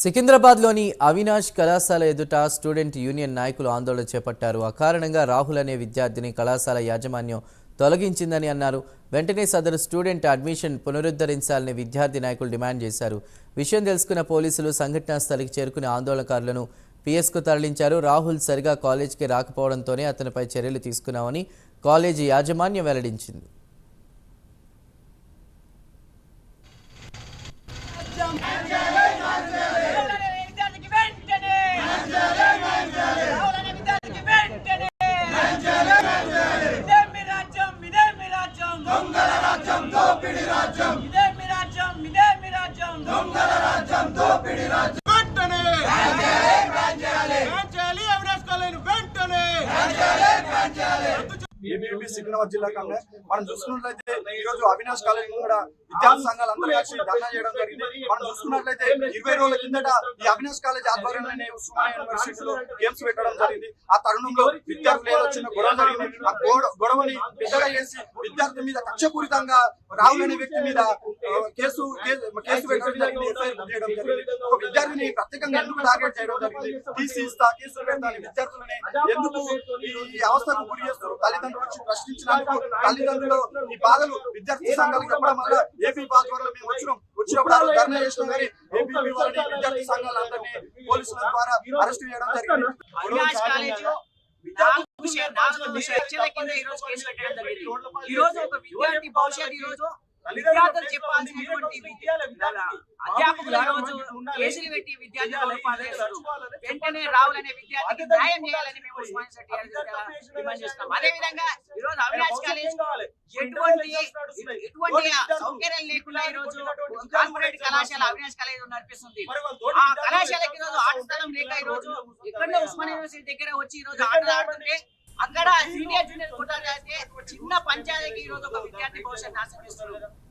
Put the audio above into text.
సికింద్రాబాద్లోని అవినాష్ కళాశాల ఎదుట student union నాయకులు ఆందోళన చేపట్టారు. అకారణంగా రాహుల్ అనే విద్యార్థిని కళాశాల యాజమాన్యం తొలగించిందని అన్నారు. వెంటనే సదరు స్టూడెంట్ అడ్మిషన్ పునరుద్ధరించాలని విద్యార్థి నాయకులు డిమాండ్ చేశారు. విషయం తెలుసుకున్న పోలీసులు సంఘటనా స్థలికి చేరుకుని ఆందోళనకారులను పిఎస్కు తరలించారు. రాహుల్ సరిగా కాలేజీకి రాకపోవడంతోనే అతనిపై చర్యలు తీసుకున్నామని కాలేజీ యాజమాన్యం వెల్లడించింది. ఏబీపీ సికింద్రాబాద్ జిల్లా కన్నా మనం చూసుకున్నట్లయితే ఈ రోజు అవినాష్ కాలేజ్ కూడా విద్యార్థి సంఘాలు అందరూ కలిసి ధర్నా చేయడం జరిగింది. మనం చూసుకున్నట్లయితే ఇరవై రోజుల కిందట ఈ అవినాష్ కాలేజ్ ఆధ్వర్యంలోనే ఉస్మానియా యూనివర్సిటీలో గేమ్స్ పెట్టడం జరిగింది. ఆ తరుణంలో విద్యార్థులు ఏదో చిన్న గొడవ జరిగింది. ఆ గొడవని పెద్దగా చేసి విద్యార్థి మీద కక్షపూరితంగా రాహుల్ అనే వ్యక్తి మీద కేసు కేసు పెట్టడం ఒక విద్యార్థిని ప్రత్యేకంగా ఎందుకు టార్గెట్ చేయడం జరిగింది? టీసీ ఇస్తా కేసులు పెడతా అని విద్యార్థులని ఎందుకు ఈ అవస్థకు గురి చేస్తారు? తల్లిదండ్రులు వచ్చి ప్రశ్నించినందుకు తల్లిదండ్రులు ఈ బాధలు విద్యార్థి సంఘాలకు చెప్పడం వల్ల ఏపీ బాధ్యతలు మేము వచ్చినాం. వచ్చినప్పుడు ధర్నా చేసినాం. కానీ ఏపీ విద్యార్థి సంఘాలందరినీ పోలీసుల ద్వారా అరెస్ట్ చేయడం జరిగింది. ఈ రోజు ఒక విద్యార్థి భవిష్యత్ ఈ రోజు విద్యార్థులు చెప్పాల్సినటువంటి అధ్యాపకులు కేసులు పెట్టి విద్యార్థులు వెంటనే రావుల్ అనే విద్యార్థికి న్యాయం చేయాలని మేము ఉస్మాన్ డిమాండ్ చేస్తున్నాం. అదే విధంగా ఈ రోజు అవినాష్ కాలేజ్ ఎటువంటి ఎటువంటి సౌకర్యాలు లేకుండా ఈ రోజు కార్పొరేట్ కళాశాల అవినాష్ కాలేజ్ నడిపిస్తుంది. ఆ కళాశాలకి ఈ రోజు ఆట స్థలం లేక ఈ రోజు ఎక్కడో ఉస్మాన్ యూనివర్సిటీ దగ్గర వచ్చి ఈ రోజు ఆటలు ఆడుతుంటే అక్కడ సీనియర్ జూనియర్ కొట్టాలి చిన్న పంచాయతీకి ఈరోజు ఒక విద్యార్థి భవిష్యత్ నాశనం చేస్తున్నారు